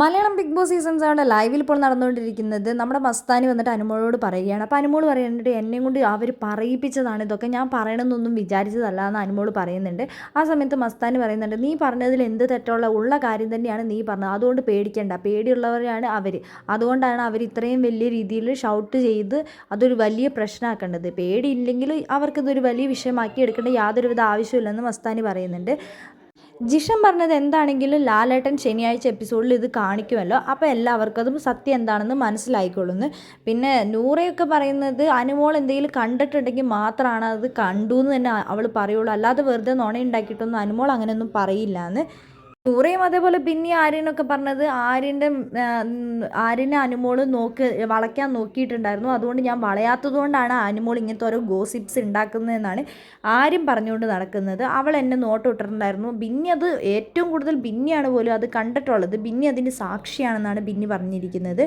Malayalam big boss season സെവന്റെ ലൈവിൽ ഇപ്പോൾ നടന്നുകൊണ്ടിരിക്കുന്നത് നമ്മുടെ മസ്താനി വന്നിട്ട് അനുമോളോട് പറയുകയാണ്. അപ്പോൾ അനുമോൾ പറയുന്നുണ്ട് എന്നെ കൊണ്ട് അവർ പറയിപ്പിച്ചതാണ്. ഇതൊക്കെ ഞാൻ പറയണമെന്നൊന്നും വിചാരിച്ചതല്ല എന്ന് അനുമോൾ പറയുന്നുണ്ട്. ആ സമയത്ത് മസ്താനി പറയുന്നുണ്ട് നീ പറഞ്ഞതിൽ എന്ത് തെറ്റുള്ള ഉള്ള കാര്യം തന്നെയാണ് നീ പറഞ്ഞത്. അതുകൊണ്ട് പേടിക്കേണ്ട. പേടിയുള്ളവരാണ് അവർ അതുകൊണ്ടാണ് അവർ ഇത്രയും വലിയ രീതിയിൽ ഷൗട്ട് ചെയ്ത് അതൊരു വലിയ പ്രശ്നമാക്കേണ്ടത്. പേടിയില്ലെങ്കിൽ അവർക്കിതൊരു വലിയ വിഷയമാക്കി എടുക്കേണ്ട യാതൊരുവിധ ആവശ്യമില്ലെന്ന് മസ്താനി പറയുന്നുണ്ട്. ജിഷൻ പറഞ്ഞത് എന്താണെങ്കിലും ലാലേട്ടൻ ശനിയാഴ്ച എപ്പിസോഡിൽ ഇത് കാണിക്കുമല്ലോ. അപ്പോൾ എല്ലാവർക്കും അതും സത്യം എന്താണെന്ന് മനസ്സിലായിക്കൊള്ളുന്നു. പിന്നെ നൂറയൊക്കെ പറയുന്നത് അനുമോൾ എന്തെങ്കിലും കണ്ടിട്ടുണ്ടെങ്കിൽ മാത്രമാണ് അത് കണ്ടു എന്ന് തന്നെ അവൾ പറയുള്ളൂ. അല്ലാതെ വെറുതെ നുണയുണ്ടാക്കിയിട്ടൊന്നും അനുമോൾ അങ്ങനെയൊന്നും പറയില്ല എന്ന് നൂറയും അതേപോലെ പിന്നെ ആര്യനൊക്കെ പറഞ്ഞത് ആര്യന്റെ ആര്യനെ അനുമോൾ നോക്ക് വളയ്ക്കാൻ നോക്കിയിട്ടുണ്ടായിരുന്നു. അതുകൊണ്ട് ഞാൻ വളയാത്തത് കൊണ്ടാണ് അനുമോൾ ഇങ്ങനത്തെ ഓരോ ഗോസിപ്സ് ഉണ്ടാക്കുന്നതെന്നാണ് ആര്യം പറഞ്ഞുകൊണ്ട് നടക്കുന്നത്. അവൾ എന്നെ നോട്ട് ഇട്ടിട്ടുണ്ടായിരുന്നു ബിന്നി അത് ഏറ്റവും കൂടുതൽ ബിന്നിയാണ് പോലും അത് കണ്ടിട്ടുള്ളത്. ബിന്നി അതിന്റെ സാക്ഷിയാണെന്നാണ് ബിന്നി പറഞ്ഞിരിക്കുന്നത്.